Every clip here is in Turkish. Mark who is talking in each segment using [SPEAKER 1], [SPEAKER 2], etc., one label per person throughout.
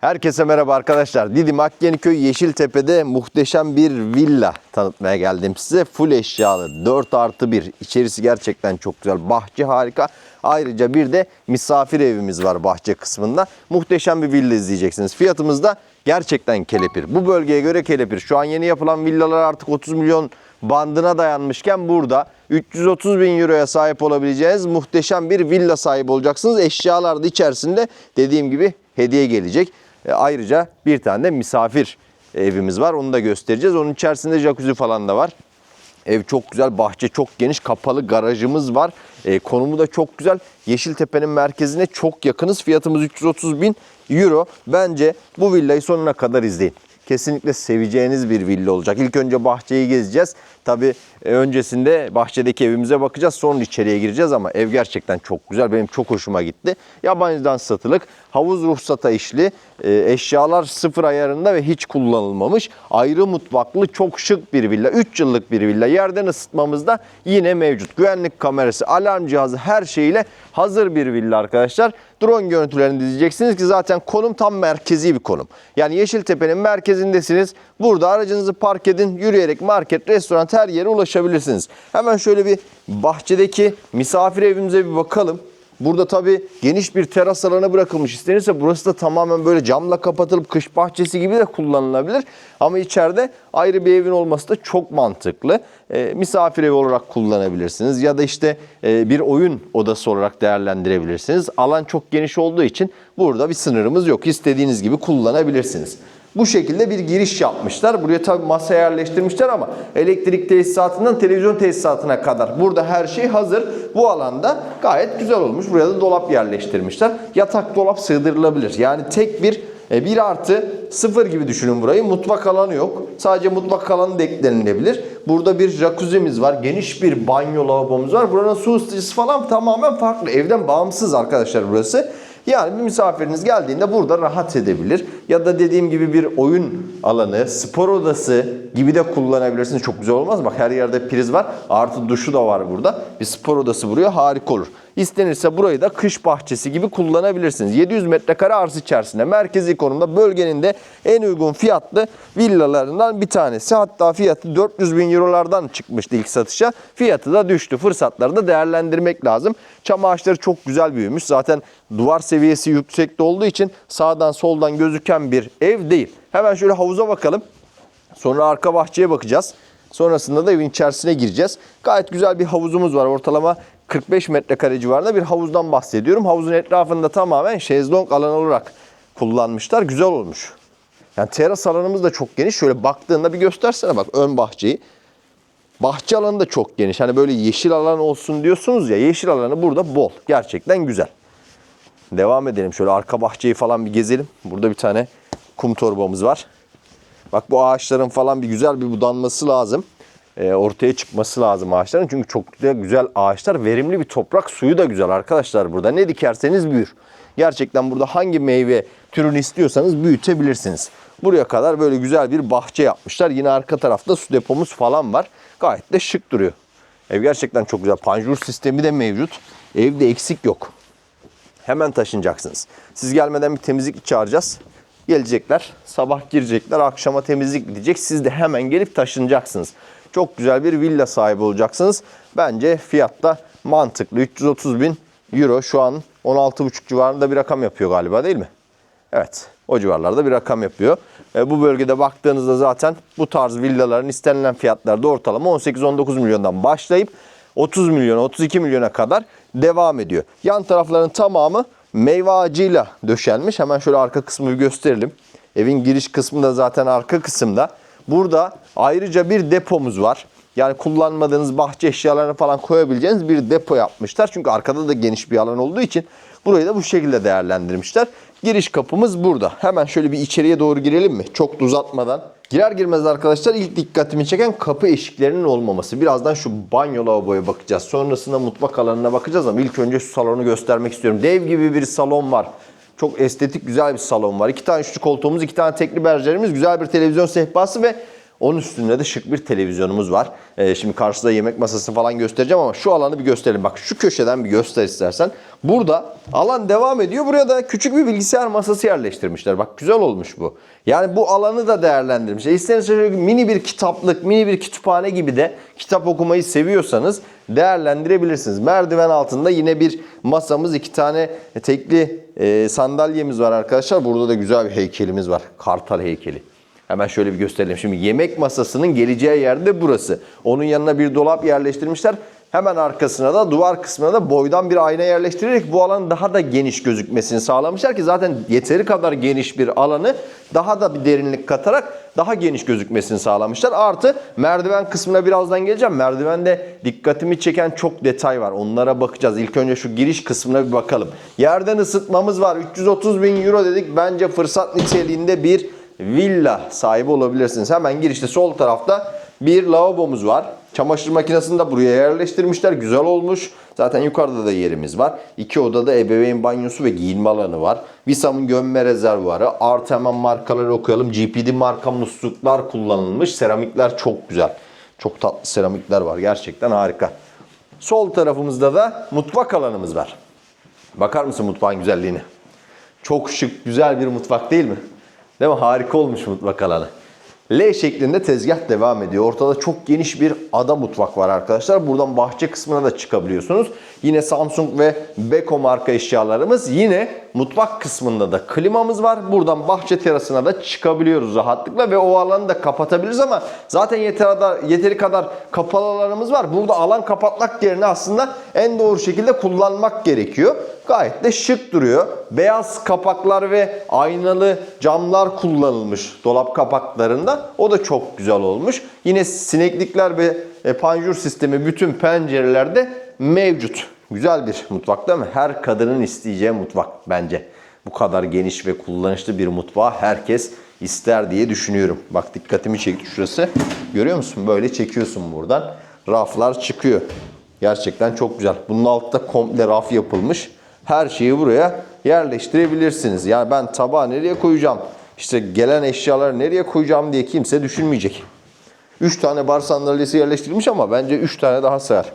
[SPEAKER 1] Herkese merhaba arkadaşlar. Didim Akkeniköy Yeşiltepe'de muhteşem bir villa tanıtmaya geldim size. Full eşyalı 4 artı 1. İçerisi gerçekten çok güzel. Bahçe harika. Ayrıca bir de misafir evimiz var bahçe kısmında. Muhteşem bir villa izleyeceksiniz. Fiyatımız da gerçekten kelepir. Bu bölgeye göre kelepir. Şu an yeni yapılan villalar artık 30 milyon bandına dayanmışken burada 330 bin euroya sahip olabileceğiniz muhteşem bir villa sahibi olacaksınız. Eşyalar da içerisinde dediğim gibi hediye gelecek. E, ayrıca bir tane de misafir evimiz var. Onu da göstereceğiz. Onun içerisinde jacuzzi falan da var. Ev çok güzel, bahçe çok geniş, kapalı garajımız var. E, konumu da çok güzel. Yeşiltepe'nin merkezine çok yakınız. Fiyatımız 330 bin euro. Bence bu villayı sonuna kadar izleyin. Kesinlikle seveceğiniz bir villa olacak. İlk önce bahçeyi gezeceğiz. Tabii e, öncesinde bahçedeki evimize bakacağız. Sonra içeriye gireceğiz ama ev gerçekten çok güzel. Benim çok hoşuma gitti. Yabancıdan satılık, havuz ruhsata işli, e, eşyalar sıfır ayarında ve hiç kullanılmamış. Ayrı mutfaklı çok şık bir villa. 3 yıllık bir villa. Yerden ısıtmamız da yine mevcut. Güvenlik kamerası, alarm cihazı her şeyiyle hazır bir villa arkadaşlar. Drone görüntülerini diyeceksiniz ki zaten konum tam merkezi bir konum. Yani Yeşiltepe'nin merkezindesiniz. Burada aracınızı park edin. Yürüyerek market, restoran her yere ulaşabilirsiniz. Hemen şöyle bir bahçedeki misafir evimize bir bakalım. Burada tabii geniş bir teras alanı bırakılmış. İstenirse burası da tamamen böyle camla kapatılıp kış bahçesi gibi de kullanılabilir. Ama içeride ayrı bir evin olması da çok mantıklı. E, misafir evi olarak kullanabilirsiniz ya da işte e, bir oyun odası olarak değerlendirebilirsiniz. Alan çok geniş olduğu için burada bir sınırımız yok. İstediğiniz gibi kullanabilirsiniz. Bu şekilde bir giriş yapmışlar. Buraya tabii masa yerleştirmişler ama elektrik tesisatından televizyon tesisatına kadar burada her şey hazır. Bu alanda gayet güzel olmuş. Buraya da dolap yerleştirmişler. Yatak dolap sığdırılabilir. Yani tek bir e, bir artı sıfır gibi düşünün burayı. Mutfak alanı yok. Sadece mutfak alanı da eklenilebilir. Burada bir jacuzzi'miz var. Geniş bir banyo lavabomuz var. Buranın su ısıtıcısı falan tamamen farklı. Evden bağımsız arkadaşlar burası. Yani bir misafiriniz geldiğinde burada rahat edebilir. Ya da dediğim gibi bir oyun alanı, spor odası gibi de kullanabilirsiniz. Çok güzel olmaz? Bak her yerde priz var. Artı duşu da var burada. Bir spor odası buraya harika olur. İstenirse burayı da kış bahçesi gibi kullanabilirsiniz. 700 metrekare arsa içerisinde merkezi konumda bölgenin de en uygun fiyatlı villalarından bir tanesi. Hatta fiyatı 400 bin eurolardan çıkmıştı ilk satışa. Fiyatı da düştü. Fırsatları da değerlendirmek lazım. Çam ağaçları çok güzel büyümüş. Zaten duvar seviyesi yüksekte olduğu için sağdan soldan gözüken bir ev değil. Hemen şöyle havuza bakalım. Sonra arka bahçeye bakacağız. Sonrasında da evin içerisine gireceğiz. Gayet güzel bir havuzumuz var. Ortalama 45 metrekare civarında bir havuzdan bahsediyorum. Havuzun etrafında tamamen şezlong alanı olarak kullanmışlar. Güzel olmuş. Yani teras alanımız da çok geniş. Şöyle baktığında bir göstersene bak ön bahçeyi. Bahçe alanı da çok geniş. Hani böyle yeşil alan olsun diyorsunuz ya. Yeşil alanı burada bol. Gerçekten güzel. Devam edelim. Şöyle arka bahçeyi falan bir gezelim. Burada bir tane kum torbamız var. Bak bu ağaçların falan bir güzel bir budanması lazım. Ee, ortaya çıkması lazım ağaçların. Çünkü çok güzel, güzel ağaçlar. Verimli bir toprak. Suyu da güzel arkadaşlar burada. Ne dikerseniz büyür. Gerçekten burada hangi meyve türünü istiyorsanız büyütebilirsiniz. Buraya kadar böyle güzel bir bahçe yapmışlar. Yine arka tarafta su depomuz falan var. Gayet de şık duruyor. Ev gerçekten çok güzel. Panjur sistemi de mevcut. Evde eksik yok. Hemen taşınacaksınız. Siz gelmeden bir temizlik çağıracağız. Gelecekler, sabah girecekler, akşama temizlik bitecek. Siz de hemen gelip taşınacaksınız. Çok güzel bir villa sahibi olacaksınız. Bence fiyatta mantıklı. 330 bin euro şu an 16,5 civarında bir rakam yapıyor galiba değil mi? Evet. O civarlarda bir rakam yapıyor. E, bu bölgede baktığınızda zaten bu tarz villaların istenilen fiyatları da ortalama 18-19 milyondan başlayıp 30 milyon 32 milyona kadar devam ediyor. Yan tarafların tamamı meyve ağacıyla döşenmiş. Hemen şöyle arka kısmı gösterelim. Evin giriş kısmı da zaten arka kısımda. Burada ayrıca bir depomuz var. Yani kullanmadığınız bahçe eşyalarını falan koyabileceğiniz bir depo yapmışlar. Çünkü arkada da geniş bir alan olduğu için burayı da bu şekilde değerlendirmişler. Giriş kapımız burada. Hemen şöyle bir içeriye doğru girelim mi? Çok da uzatmadan. Girer girmez arkadaşlar ilk dikkatimi çeken kapı eşiklerinin olmaması. Birazdan şu banyo lavaboya bakacağız. Sonrasında mutfak alanına bakacağız ama ilk önce şu salonu göstermek istiyorum. Dev gibi bir salon var. Çok estetik güzel bir salon var. İki tane üçlü koltuğumuz, iki tane tekli berjerimiz, güzel bir televizyon sehpası ve Onun üstünde de şık bir televizyonumuz var. Ee, şimdi karşıda yemek masasını falan göstereceğim ama şu alanı bir gösterelim. Bak şu köşeden bir göster istersen. Burada alan devam ediyor. Buraya da küçük bir bilgisayar masası yerleştirmişler. Bak güzel olmuş bu. Yani bu alanı da değerlendirmişler. İsterseniz şöyle mini bir kitaplık, mini bir kütüphane gibi de kitap okumayı seviyorsanız değerlendirebilirsiniz. Merdiven altında yine bir masamız, iki tane tekli e, sandalyemiz var arkadaşlar. Burada da güzel bir heykelimiz var. Kartal heykeli. Hemen şöyle bir gösterelim. Şimdi yemek masasının geleceği yerde burası. Onun yanına bir dolap yerleştirmişler. Hemen arkasına da duvar kısmına da boydan bir ayna yerleştirerek bu alanın daha da geniş gözükmesini sağlamışlar ki zaten yeteri kadar geniş bir alanı daha da bir derinlik katarak daha geniş gözükmesini sağlamışlar. Artı merdiven kısmına birazdan geleceğim. Merdivende dikkatimi çeken çok detay var. Onlara bakacağız. İlk önce şu giriş kısmına bir bakalım. Yerden ısıtmamız var. 330 bin euro dedik. Bence fırsat niteliğinde bir villa sahibi olabilirsiniz. Hemen girişte sol tarafta bir lavabomuz var. Çamaşır makinesini de buraya yerleştirmişler. Güzel olmuş. Zaten yukarıda da yerimiz var. İki odada ebeveyn banyosu ve giyinme alanı var. Visam'ın gömme rezervuarı. Artı hemen markaları okuyalım. GPD marka musluklar kullanılmış. Seramikler çok güzel. Çok tatlı seramikler var. Gerçekten harika. Sol tarafımızda da mutfak alanımız var. Bakar mısın mutfağın güzelliğine? Çok şık, güzel bir mutfak değil mi? Değil mi? Harika olmuş mutfak alanı. L şeklinde tezgah devam ediyor. Ortada çok geniş bir ada mutfak var arkadaşlar. Buradan bahçe kısmına da çıkabiliyorsunuz. Yine Samsung ve Beko marka eşyalarımız. Yine mutfak kısmında da klimamız var. Buradan bahçe terasına da çıkabiliyoruz rahatlıkla ve o alanı da kapatabiliriz ama zaten yeteri kadar, yeteri kadar kapalı alanımız var. Burada alan kapatmak yerine aslında en doğru şekilde kullanmak gerekiyor. Gayet de şık duruyor. Beyaz kapaklar ve aynalı camlar kullanılmış dolap kapaklarında. O da çok güzel olmuş. Yine sineklikler ve e, panjur sistemi bütün pencerelerde mevcut. Güzel bir mutfak değil mi? Her kadının isteyeceği mutfak bence. Bu kadar geniş ve kullanışlı bir mutfağı herkes ister diye düşünüyorum. Bak dikkatimi çekti şurası. Görüyor musun? Böyle çekiyorsun buradan. Raflar çıkıyor. Gerçekten çok güzel. Bunun altta komple raf yapılmış. Her şeyi buraya yerleştirebilirsiniz. Yani ben tabağı nereye koyacağım? İşte gelen eşyaları nereye koyacağım diye kimse düşünmeyecek. 3 tane bar sandalyesi yerleştirilmiş ama bence 3 tane daha sığar.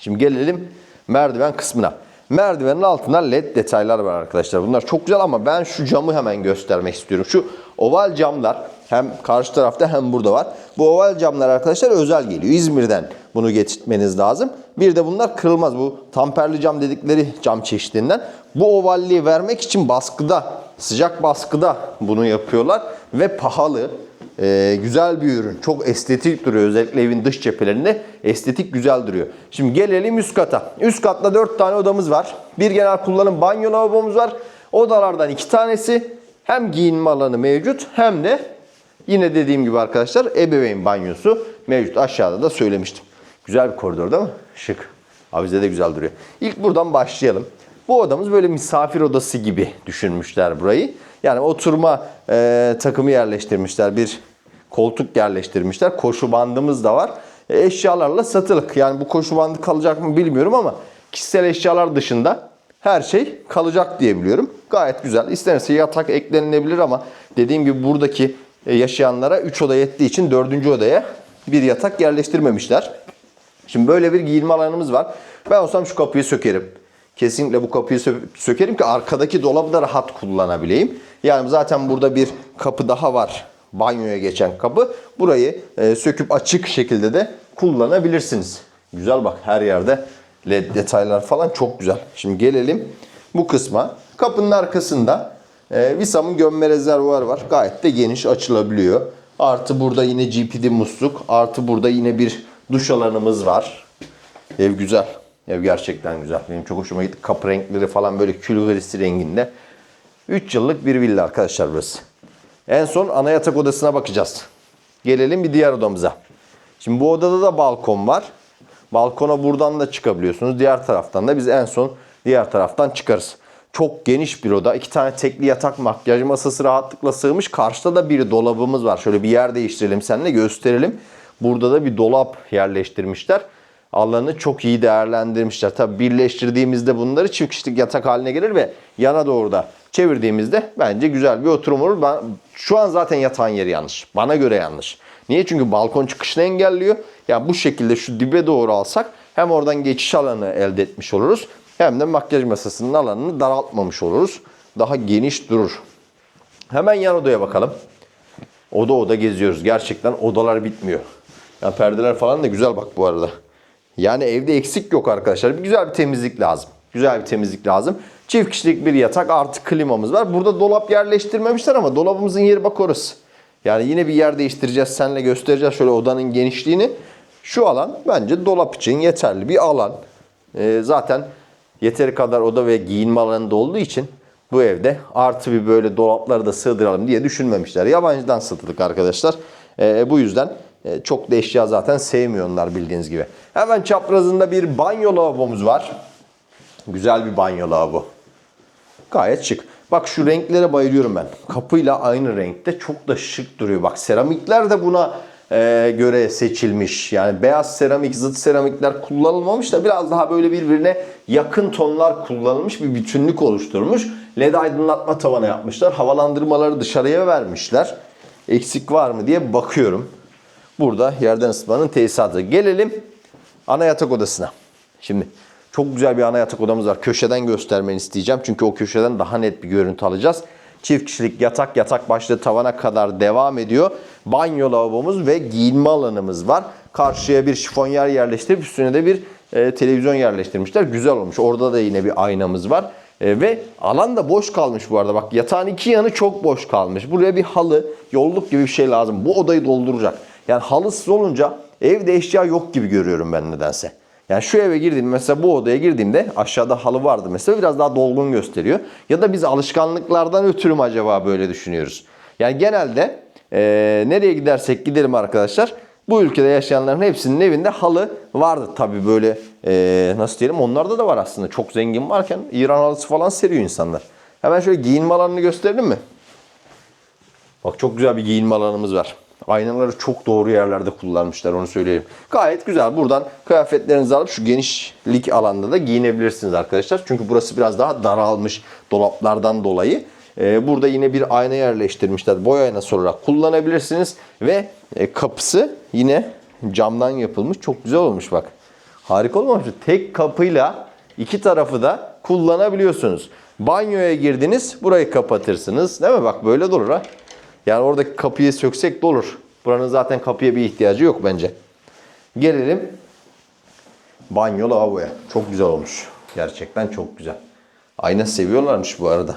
[SPEAKER 1] Şimdi gelelim merdiven kısmına. Merdivenin altında led detaylar var arkadaşlar. Bunlar çok güzel ama ben şu camı hemen göstermek istiyorum. Şu oval camlar hem karşı tarafta hem burada var. Bu oval camlar arkadaşlar özel geliyor. İzmir'den bunu getirtmeniz lazım. Bir de bunlar kırılmaz. Bu tamperli cam dedikleri cam çeşidinden. Bu ovalliği vermek için baskıda, sıcak baskıda bunu yapıyorlar. Ve pahalı. Ee, güzel bir ürün. Çok estetik duruyor. Özellikle evin dış cephelerinde estetik güzel duruyor. Şimdi gelelim üst kata. Üst katta 4 tane odamız var. Bir genel kullanım banyo lavabomuz var. Odalardan 2 tanesi hem giyinme alanı mevcut hem de yine dediğim gibi arkadaşlar ebeveyn banyosu mevcut. Aşağıda da söylemiştim. Güzel bir koridor değil mi? Şık. Avize de güzel duruyor. İlk buradan başlayalım. Bu odamız böyle misafir odası gibi düşünmüşler burayı. Yani oturma e, takımı yerleştirmişler. Bir koltuk yerleştirmişler. Koşu bandımız da var. E, eşyalarla satılık. Yani bu koşu bandı kalacak mı bilmiyorum ama kişisel eşyalar dışında her şey kalacak diye biliyorum. Gayet güzel. İstenirse yatak eklenilebilir ama dediğim gibi buradaki e, yaşayanlara 3 oda yettiği için 4. odaya bir yatak yerleştirmemişler. Şimdi böyle bir giyinme alanımız var. Ben olsam şu kapıyı sökerim. Kesinlikle bu kapıyı sö- sökerim ki arkadaki dolabı da rahat kullanabileyim. Yani zaten burada bir kapı daha var. Banyoya geçen kapı. Burayı e, söküp açık şekilde de kullanabilirsiniz. Güzel bak her yerde led detaylar falan çok güzel. Şimdi gelelim bu kısma. Kapının arkasında e, Visam'ın gömme rezervuarı var. Gayet de geniş açılabiliyor. Artı burada yine GPD musluk. Artı burada yine bir duş alanımız var. Ev güzel. Ev gerçekten güzel. Benim çok hoşuma gitti. Kapı renkleri falan böyle kül grisi renginde. 3 yıllık bir villa arkadaşlar burası. En son ana yatak odasına bakacağız. Gelelim bir diğer odamıza. Şimdi bu odada da balkon var. Balkona buradan da çıkabiliyorsunuz. Diğer taraftan da biz en son diğer taraftan çıkarız. Çok geniş bir oda. İki tane tekli yatak makyaj masası rahatlıkla sığmış. Karşıda da bir dolabımız var. Şöyle bir yer değiştirelim seninle gösterelim. Burada da bir dolap yerleştirmişler. Alanı çok iyi değerlendirmişler. Tabi birleştirdiğimizde bunları çift kişilik yatak haline gelir ve yana doğru da çevirdiğimizde bence güzel bir oturum olur. Ben, şu an zaten yatağın yeri yanlış. Bana göre yanlış. Niye? Çünkü balkon çıkışını engelliyor. Yani bu şekilde şu dibe doğru alsak hem oradan geçiş alanı elde etmiş oluruz. Hem de makyaj masasının alanını daraltmamış oluruz. Daha geniş durur. Hemen yan odaya bakalım. Oda oda geziyoruz. Gerçekten odalar bitmiyor. Ya perdeler falan da güzel bak bu arada. Yani evde eksik yok arkadaşlar. Bir güzel bir temizlik lazım. Güzel bir temizlik lazım. Çift kişilik bir yatak artı klimamız var. Burada dolap yerleştirmemişler ama dolabımızın yeri bak orası. Yani yine bir yer değiştireceğiz. Seninle göstereceğiz şöyle odanın genişliğini. Şu alan bence dolap için yeterli bir alan. Ee, zaten yeteri kadar oda ve giyinme alanında olduğu için bu evde artı bir böyle dolapları da sığdıralım diye düşünmemişler. Yabancıdan satılık arkadaşlar. Ee, bu yüzden çok da eşya zaten sevmiyorlar bildiğiniz gibi. Hemen çaprazında bir banyo lavabomuz var. Güzel bir banyo lavabo. Gayet şık. Bak şu renklere bayılıyorum ben. Kapıyla aynı renkte çok da şık duruyor. Bak seramikler de buna e, göre seçilmiş. Yani beyaz seramik, zıt seramikler kullanılmamış da biraz daha böyle birbirine yakın tonlar kullanılmış bir bütünlük oluşturmuş. LED aydınlatma tavanı yapmışlar. Havalandırmaları dışarıya vermişler. Eksik var mı diye bakıyorum. Burada yerden ısıtmanın tesisatı. Gelelim ana yatak odasına. Şimdi çok güzel bir ana yatak odamız var. Köşeden göstermeni isteyeceğim. Çünkü o köşeden daha net bir görüntü alacağız. Çift kişilik yatak, yatak başlığı tavana kadar devam ediyor. Banyo lavabomuz ve giyinme alanımız var. Karşıya bir şifonyer yerleştirip üstüne de bir e, televizyon yerleştirmişler. Güzel olmuş. Orada da yine bir aynamız var. E, ve alan da boş kalmış bu arada. Bak yatağın iki yanı çok boş kalmış. Buraya bir halı, yolluk gibi bir şey lazım. Bu odayı dolduracak. Yani halısız olunca evde eşya yok gibi görüyorum ben nedense. Yani şu eve girdiğim mesela bu odaya girdiğimde aşağıda halı vardı mesela biraz daha dolgun gösteriyor. Ya da biz alışkanlıklardan ötürü mü acaba böyle düşünüyoruz? Yani genelde eee, nereye gidersek gidelim arkadaşlar bu ülkede yaşayanların hepsinin evinde halı vardı tabii böyle eee, nasıl diyelim onlarda da var aslında çok zengin varken İran halısı falan seriyor insanlar. Hemen şöyle giyinme alanını gösterelim mi? Bak çok güzel bir giyinme alanımız var. Aynaları çok doğru yerlerde kullanmışlar onu söyleyeyim. Gayet güzel. Buradan kıyafetlerinizi alıp şu genişlik alanda da giyinebilirsiniz arkadaşlar. Çünkü burası biraz daha daralmış dolaplardan dolayı. Ee, burada yine bir ayna yerleştirmişler. Boy aynası olarak kullanabilirsiniz. Ve e, kapısı yine camdan yapılmış. Çok güzel olmuş bak. Harika olmamış mı? Tek kapıyla iki tarafı da kullanabiliyorsunuz. Banyoya girdiniz, burayı kapatırsınız. Değil mi? Bak böyle de ha. Yani oradaki kapıyı söksek de olur. Buranın zaten kapıya bir ihtiyacı yok bence. Gelelim banyo lavaboya. Çok güzel olmuş. Gerçekten çok güzel. Ayna seviyorlarmış bu arada.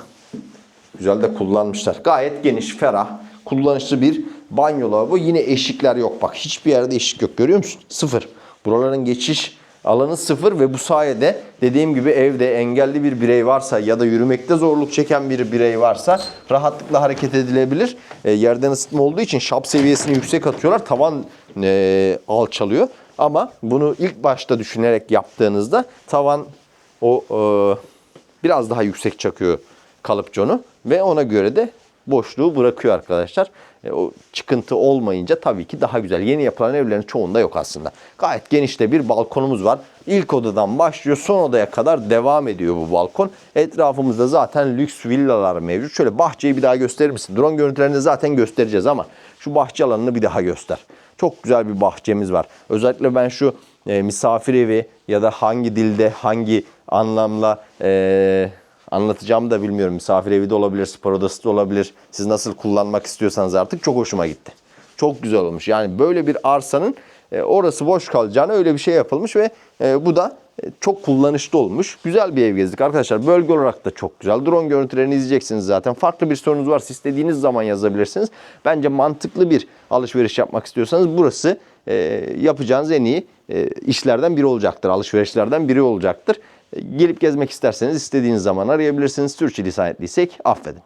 [SPEAKER 1] Güzel de kullanmışlar. Gayet geniş, ferah, kullanışlı bir banyo lavabo. Yine eşikler yok. Bak hiçbir yerde eşik yok. Görüyor musun? Sıfır. Buraların geçiş alanı sıfır ve bu sayede dediğim gibi evde engelli bir birey varsa ya da yürümekte zorluk çeken bir birey varsa rahatlıkla hareket edilebilir. E, yerden ısıtma olduğu için şap seviyesini yüksek atıyorlar. Tavan e, alçalıyor. Ama bunu ilk başta düşünerek yaptığınızda tavan o e, biraz daha yüksek çakıyor kalıpçonu ve ona göre de boşluğu bırakıyor arkadaşlar. E, o çıkıntı olmayınca tabii ki daha güzel. Yeni yapılan evlerin çoğunda yok aslında. Gayet geniş de bir balkonumuz var. İlk odadan başlıyor son odaya kadar devam ediyor bu balkon. Etrafımızda zaten lüks villalar mevcut. Şöyle bahçeyi bir daha gösterir misin? Drone görüntülerinde zaten göstereceğiz ama şu bahçe alanını bir daha göster. Çok güzel bir bahçemiz var. Özellikle ben şu e, misafir evi ya da hangi dilde hangi anlamla e, anlatacağımı da bilmiyorum. Misafir evi de olabilir, spor odası da olabilir. Siz nasıl kullanmak istiyorsanız artık çok hoşuma gitti. Çok güzel olmuş. Yani böyle bir arsanın e, orası boş kalacağına öyle bir şey yapılmış ve e, bu da e, çok kullanışlı olmuş. Güzel bir ev gezdik arkadaşlar. Bölge olarak da çok güzel. Drone görüntülerini izleyeceksiniz zaten. Farklı bir sorunuz varsa istediğiniz zaman yazabilirsiniz. Bence mantıklı bir alışveriş yapmak istiyorsanız burası e, yapacağınız en iyi e, işlerden biri olacaktır. Alışverişlerden biri olacaktır. Gelip gezmek isterseniz istediğiniz zaman arayabilirsiniz. Türkçe lisan ettiysek affedin.